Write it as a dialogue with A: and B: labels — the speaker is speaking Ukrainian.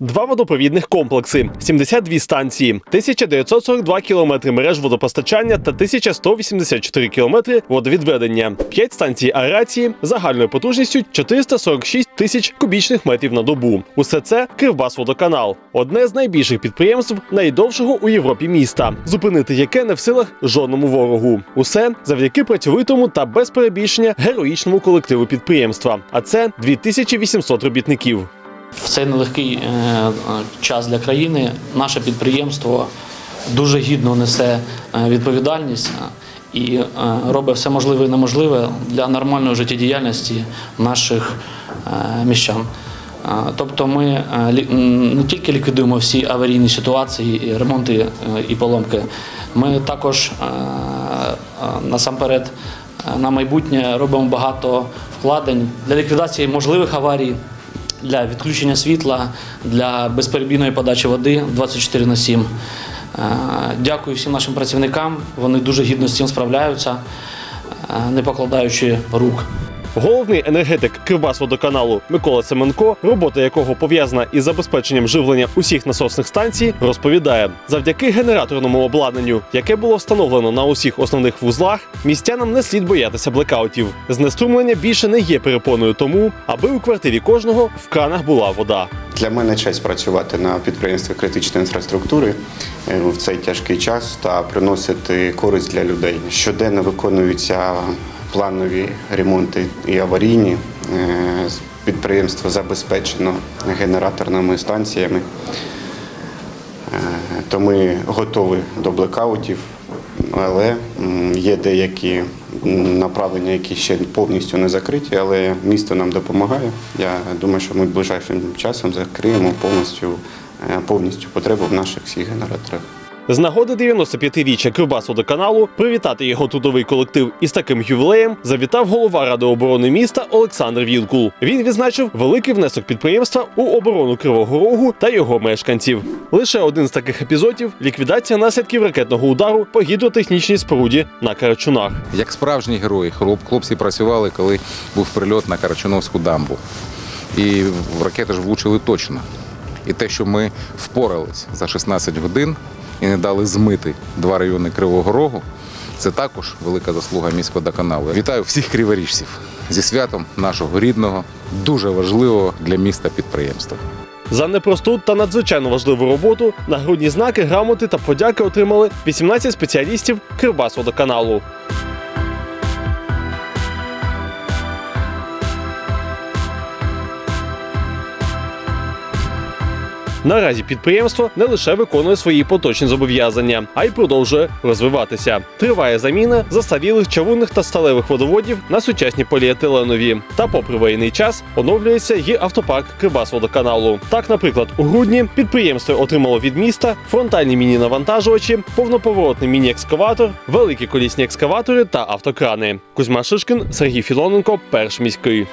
A: два водопровідних комплекси, 72 станції, 1942 кілометри мереж водопостачання та 1184 кілометри водовідведення, 5 станцій аерації загальною потужністю 446 тисяч кубічних метрів на добу. Усе це Кривбасводоканал, одне з найбільших підприємств найдовшого у Європі міста, зупинити яке не в силах жодному ворогу. Усе завдяки працьовитому та без перебільшення героїчному колективу підприємства. А це 2800 робітників.
B: В цей нелегкий е, час для країни наше підприємство дуже гідно несе е, відповідальність е, і робить все можливе і неможливе для нормальної життєдіяльності наших міщан. Тобто ми не тільки ліквідуємо всі аварійні ситуації, ремонти і поломки, ми також насамперед на майбутнє робимо багато вкладень для ліквідації можливих аварій для відключення світла, для безперебійної подачі води 24 на 7. Е, Дякую всім нашим працівникам. Вони дуже гідно з цим справляються, е, не покладаючи рук.
A: Головний енергетик Кривбасводоканалу Микола Семенко, робота якого пов'язана із забезпеченням живлення усіх насосних станцій, розповідає: завдяки генераторному обладнанню, яке було встановлено на усіх основних вузлах, містянам не слід боятися блекаутів. Знеструмлення більше не є перепоною тому, аби у квартирі кожного в кранах була вода.
C: Для мене честь працювати на підприємстві критичної інфраструктури е, в цей тяжкий час та приносити користь для людей. Щоденно виконуються планові ремонти і аварійні. Е, Підприємство забезпечено генераторними станціями, Е, то ми готові до блекаутів, але є деякі направлення, які ще повністю не закриті, але місто нам допомагає. Я думаю, що ми ближайшим часом закриємо повністю, е, повністю потребу в наших всіх генераторах.
A: З нагоди 95-річчя Кривбасводоканалу привітати його трудовий колектив із таким ювілеєм завітав голова Ради оборони міста Олександр Вілкул. Він відзначив великий внесок підприємства у оборону Кривого Рогу та його мешканців. Лише один з таких епізодів ліквідація наслідків ракетного удару по гідротехнічній споруді на Карачунах.
D: Як справжні герої, хлоп- хлопці працювали, коли був прильот на Карачуновську дамбу. І ракети ж влучили точно. І те, що ми впорались за 16 годин і не дали змити два райони Кривого Рогу, це також велика заслуга міськводоканалу. Вітаю всіх криворіжців зі святом нашого рідного, дуже важливого для міста підприємства.
A: За непросту та надзвичайно важливу роботу нагрудні знаки, грамоти та подяки отримали 18 спеціалістів Кривбасводоканалу. Наразі підприємство не лише виконує свої поточні зобов'язання, а й продовжує розвиватися. Триває заміна застарілих чавунних та сталевих водоводів на сучасні поліетиленові. Та, попри воєнний час, оновлюється і автопарк Кривбасводоканалу. Так, наприклад, у грудні підприємство отримало від міста фронтальні міні-навантажувачі, повноповоротний міні-екскаватор, великі колісні екскаватори та автокрани. Кузьма Шишкін, Сергій Філоненко, перш міський.